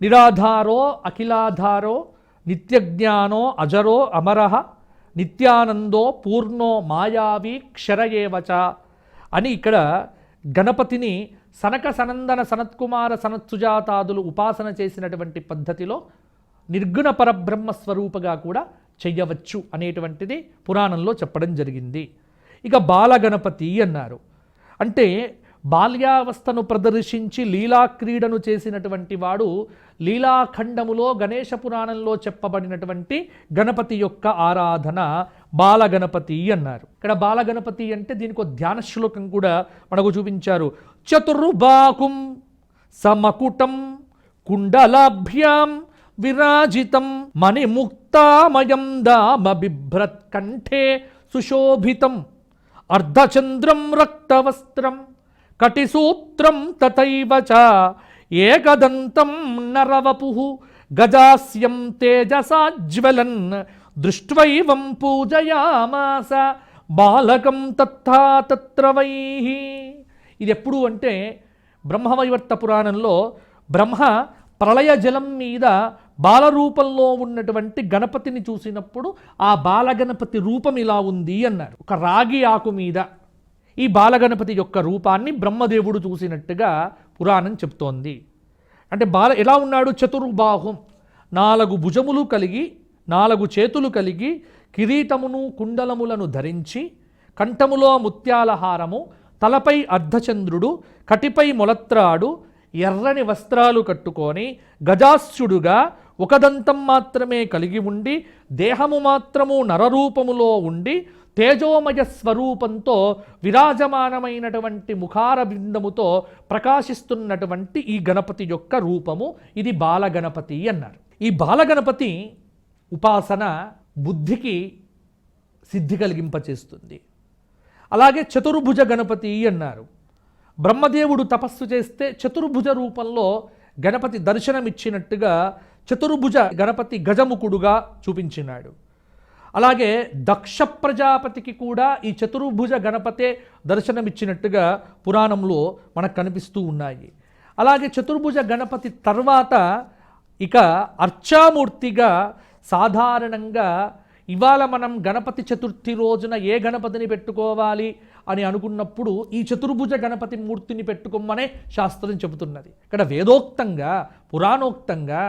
నిరాధారో అఖిలాధారో నిత్యజ్ఞానో అజరో అమరః నిత్యానందో పూర్ణో మాయావి క్షరయేవచ అని ఇక్కడ గణపతిని సనక సనందన సనత్కుమార సనత్సుజాతాదులు ఉపాసన చేసినటువంటి పద్ధతిలో నిర్గుణ పరబ్రహ్మ స్వరూపగా కూడా చెయ్యవచ్చు అనేటువంటిది పురాణంలో చెప్పడం జరిగింది. ఇక బాలగణపతి అన్నారు. అంటే బాల్యావస్థను ప్రదర్శించి లీలాక్రీడను చేసినటువంటి వాడు లీలాఖండములో గణేష పురాణంలో చెప్పబడినటువంటి గణపతి యొక్క ఆరాధన బాలగణపతి అన్నారు. ఇక్కడ బాలగణపతి అంటే దీనికి ఒక ధ్యాన శ్లోకం కూడా మనకు చూపించారు. చతుర్బాకుం సమకుటం కుండలాభ్యాం విరాజితం మణిముక్తామయం దామ బిభ్రత్ కంఠే సుశోభితం అర్ధచంద్రం రక్తవస్త్రం కటిసూత్రం తథైవ చ. ఏకదంతం నరవపు గజాస్యం తేజసాజ్వలన్ దృష్ట్వైవం పూజయామాస. బాలకం తత్తా తత్ర ఇది ఎప్పుడు అంటే బ్రహ్మవైవర్త పురాణంలో బ్రహ్మ ప్రళయ జలం మీద బాలరూపంలో ఉన్నటువంటి గణపతిని చూసినప్పుడు ఆ బాలగణపతి రూపం ఇలా ఉంది అన్నారు ఒక రాగి ఆకు మీద. ఈ బాలగణపతి యొక్క రూపాన్ని బ్రహ్మదేవుడు చూసినట్టుగా పురాణం చెప్తోంది. అంటే బాల ఎలా ఉన్నాడు? చతుర్బాహుం. నాలుగు భుజములు కలిగి నాలుగు చేతులు కలిగి కిరీటమును కుండలములను ధరించి కంఠములో ముత్యాల హారము తలపై అర్ధచంద్రుడు కటిపై మొలత్రాడు ఎర్రని వస్త్రాలు కట్టుకొని గజాస్యుడుగా ఒకదంతం మాత్రమే కలిగి ఉండి దేహము మాత్రము నరరూపములో ఉండి తేజోమయ స్వరూపంతో విరాజమానమైనటువంటి ముఖార బృందముతో ప్రకాశిస్తున్నటువంటి ఈ గణపతి యొక్క రూపము. ఇది బాలగణపతి అన్నారు. ఈ బాలగణపతి ఉపాసన బుద్ధికి సిద్ధి కలిగింపచేస్తుంది. అలాగే చతుర్భుజ గణపతి అన్నారు. బ్రహ్మదేవుడు తపస్సు చేస్తే చతుర్భుజ రూపంలో గణపతి దర్శనమిచ్చినట్టుగా చతుర్భుజ గణపతి గజముఖుడుగా చూపించినాడు. అలాగే దక్ష ప్రజాపతికి కూడా ఈ చతుర్భుజ గణపతే దర్శనమిచ్చినట్టుగా పురాణంలో మనకు కనిపిస్తూ ఉన్నాయి. అలాగే చతుర్భుజ గణపతి తర్వాత ఇక అర్చామూర్తిగా సాధారణంగా ఇవాళ మనం గణపతి చతుర్థి రోజున ఏ గణపతిని పెట్టుకోవాలి అని అనుకున్నప్పుడు ఈ చతుర్భుజ గణపతి మూర్తిని పెట్టుకోమనే శాస్త్రం చెబుతున్నది. ఇక్కడ వేదోక్తంగా పురాణోక్తంగా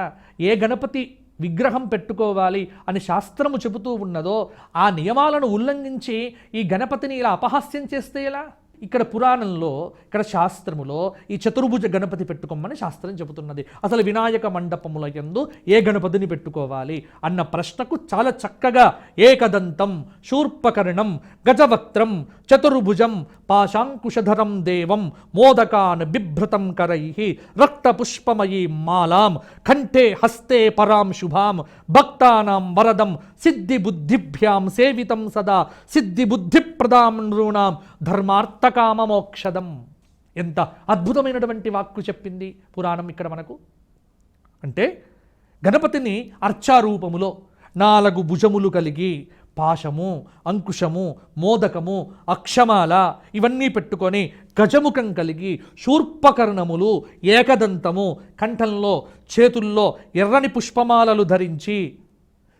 ఏ గణపతి విగ్రహం పెట్టుకోవాలి అని శాస్త్రము చెబుతూ ఉన్నదో ఆ నియమాలను ఉల్లంఘించి ఈ గణపతిని ఇలా అపహాస్యం చేస్తే ఎలా? ఇక్కడ పురాణంలో ఇక్కడ శాస్త్రములో ఈ చతుర్భుజ గణపతి పెట్టుకోమని శాస్త్రం చెబుతున్నది. అసలు వినాయక మండపముల యందు ఏ గణపతిని పెట్టుకోవాలి అన్న ప్రశ్నకు చాలా చక్కగా ఏకదంతం శూర్పకరణం గజవక్త్రం చతుర్భుజం పాశాంకుశధరం దేవం మోదకాన్ బిభ్రతం కరై రక్తపుష్పమయీ మాలాం కంఠే హస్తే పరాం శుభాం భక్తానాం వరదం సిద్ధిబుద్ధిభ్యాం సేవితం సదా సిద్ధిబుద్ధిప్రదాం నృణాం ధర్మార్థకామమోక్షదం. ఎంత అద్భుతమైనటువంటి వాక్కు చెప్పింది పురాణం ఇక్కడ మనకు. అంటే గణపతిని అర్చారూపములో నాలుగు భుజములు కలిగి పాశము అంకుశము మోదకము అక్షమాల ఇవన్నీ పెట్టుకొని గజముఖం కలిగి శూర్పకర్ణములు ఏకదంతము కంఠంలో చేతుల్లో ఎర్రని పుష్పమాలలు ధరించి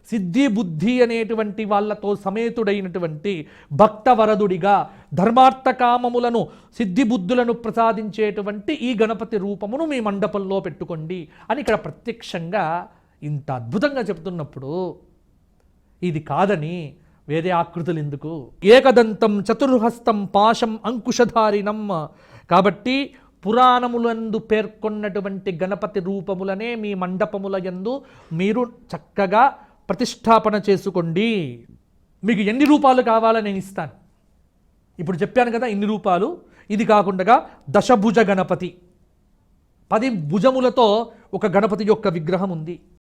సిద్ధి బుద్ధి అనేటువంటి వాళ్ళతో సమేతుడైనటువంటి భక్తవరదుడిగా ధర్మార్థకామములను సిద్ధిబుద్ధులను సిద్ధి బుద్ధులను ప్రసాదించేటువంటి ఈ గణపతి రూపమును మీ మండపంలో పెట్టుకోండి అని ఇక్కడ ప్రత్యక్షంగా ఇంత అద్భుతంగా చెప్తున్నప్పుడు ఇది కాదని వేరే ఆకృతులు ఎందుకు ఏకదంతం చతుర్హస్తం పాశం అంకుశధారిణం కాబట్టి పురాణములందు పేర్కొన్నటువంటి గణపతి రూపములనే మీ మండపముల యందు మీరు చక్కగా ప్రతిష్టాపన చేసుకోండి. మీకు ఎన్ని రూపాలు కావాలో నేను ఇస్తాను. ఇప్పుడు చెప్పాను కదా ఇన్ని రూపాలు. ఇది కాకుండా దశభుజ గణపతి. పది భుజములతో ఒక గణపతి యొక్క విగ్రహం ఉంది.